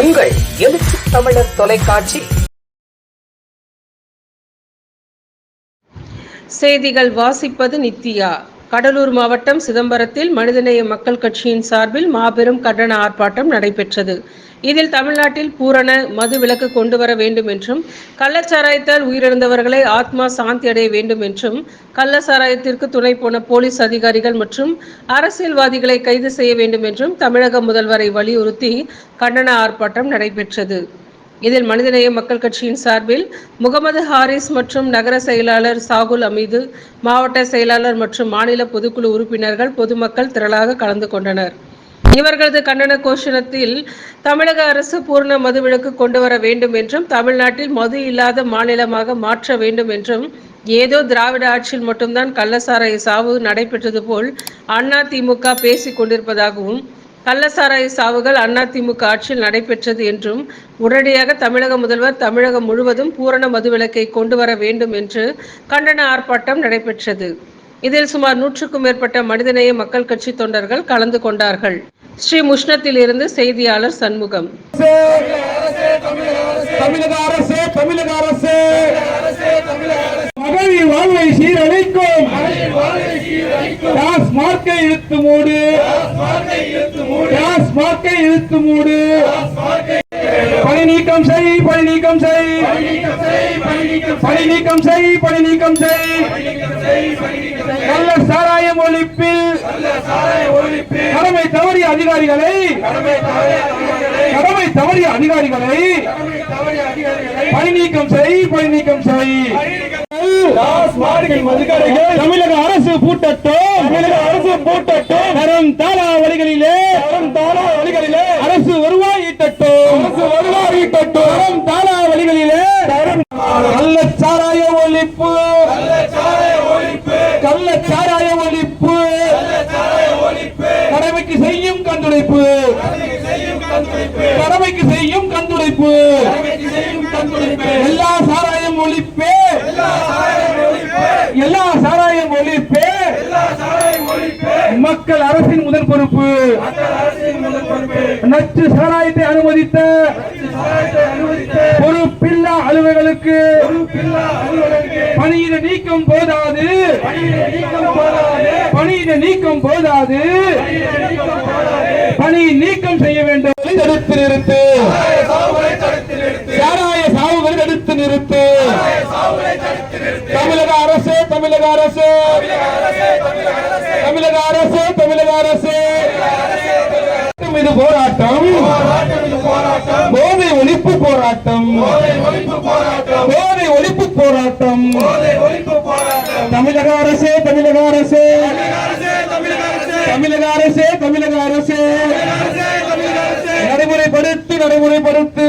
உங்கள் எழுச்சி தமிழர் தொலைக்காட்சி. செய்திகள் வாசிப்பது நித்யா. கடலூர் மாவட்டம் சிதம்பரத்தில் மனிதநேய மக்கள் கட்சியின் சார்பில் மாபெரும் கண்டன ஆர்ப்பாட்டம் நடைபெற்றது. இதில் தமிழ்நாட்டில் பூரண மது விலக்கு கொண்டு வர வேண்டும் என்றும் கள்ளச்சாராயத்தால் உயிரிழந்தவர்களை ஆத்மா சாந்தி அடைய வேண்டும் என்றும் கள்ளச்சாராயத்திற்கு துணை போன போலீஸ் அதிகாரிகள் மற்றும் அரசியல்வாதிகளை கைது செய்ய வேண்டும் என்றும் தமிழக முதல்வரை வலியுறுத்தி கண்டன ஆர்ப்பாட்டம் நடைபெற்றது. இதில் மனிதநேய மக்கள் கட்சியின் சார்பில் முகமது ஹாரிஸ் மற்றும் நகர செயலாளர் சாகுல் அமீது மாவட்ட செயலாளர் மற்றும் மாநில பொதுக்குழு உறுப்பினர்கள் பொதுமக்கள் திரளாக கலந்து கொண்டனர். இவர்களது கண்டன கோஷணத்தில் தமிழக அரசு பூர்ண மதுவிலக்கு கொண்டு வர வேண்டும் என்றும் தமிழ்நாட்டில் மது இல்லாத மாநிலமாக மாற்ற வேண்டும் என்றும் ஏதோ திராவிட ஆட்சியில் மட்டும்தான் கள்ளசாராய சாவு நடைபெற்றது போல் அண்ணா திமுக பேசிக் கொண்டிருப்பதாகவும் கள்ளசாராய சாவுகள் அதிமுக ஆட்சியில் நடைபெற்றது என்றும் உடனடியாக தமிழக முதல்வர் தமிழகம் முழுவதும் பூரண மதுவிலக்கை கொண்டு வர வேண்டும் என்று கண்டன ஆர்ப்பாட்டம் நடைபெற்றது இதில் சுமார் நூற்றுக்கும் மேற்பட்ட மனிதநேய மக்கள் கட்சி தொண்டர்கள் கலந்து கொண்டார்கள் ஸ்ரீ முஷ்ணத்தில் இருந்து செய்தியாளர் சண்முகம் தமிழக அரசு தமிழக அரசு மகளிர் டாஸ்மார்க்கை இழுத்து மூடு. டாஸ்மார்க்கை இழுத்து மூடு. பணி நீக்கம் செய் பணி நீக்கம் செய். பணி நீக்கம் செய் பணி நீக்கம் செய். நல்ல சாராயம் ஒழிப்பில். கடமை தவறிய அதிகாரிகளை. கடமை தவறிய அதிகாரிகளை. பணி நீக்கம் செய் பணி நீக்கம் செய். தமிழக அரசு பூட்டட்டும். தமிழக அரசு பூட்டட்டும். தரம் தாளா வழிகளிலே. தரம் தாளா வழிகளிலே. அரசு வருவாய் ஈட்டட்டும். அரசு வருவாய் ஈட்டட்டும். தரம் தாளா வழிகளிலே. கள்ளச்சாராய ஒழிப்பு. கள்ளச்சாராய ஒழிப்பு. கடமைக்கு செய்யும் கண்டுடைப்பு. கடமைக்கு செய்யும் கண்டுடைப்பு எல்லா சாராயம் ஒழிப்பே எல்லா சாராயம் ஒழிப்பே மக்கள் அரசின் முதல் பொறுப்பு. நச்சு சாராயத்தை அனுமதித்த பொறுப்பில்லா அலுவலர்களுக்கு பணியிட நீக்கம் போதாது. பணியிட நீக்கம் போதாது. பணி நீக்கம் செய்ய வேண்டும். தடுத்து நிறுத்து சாராய சாவுகளை தடுத்து நிறுத்து தமிழக அரசு தமிழக அரசு! தமிழக அரசு தமிழக அரசு! இது போராட்டம். போதை ஒழிப்பு போராட்டம். போதை ஒழிப்பு போராட்டம். தமிழக அரசு தமிழக அரசு! தமிழக அரசு தமிழக அரசு! நடைமுறைப்படுத்து நடைமுறைப்படுத்து!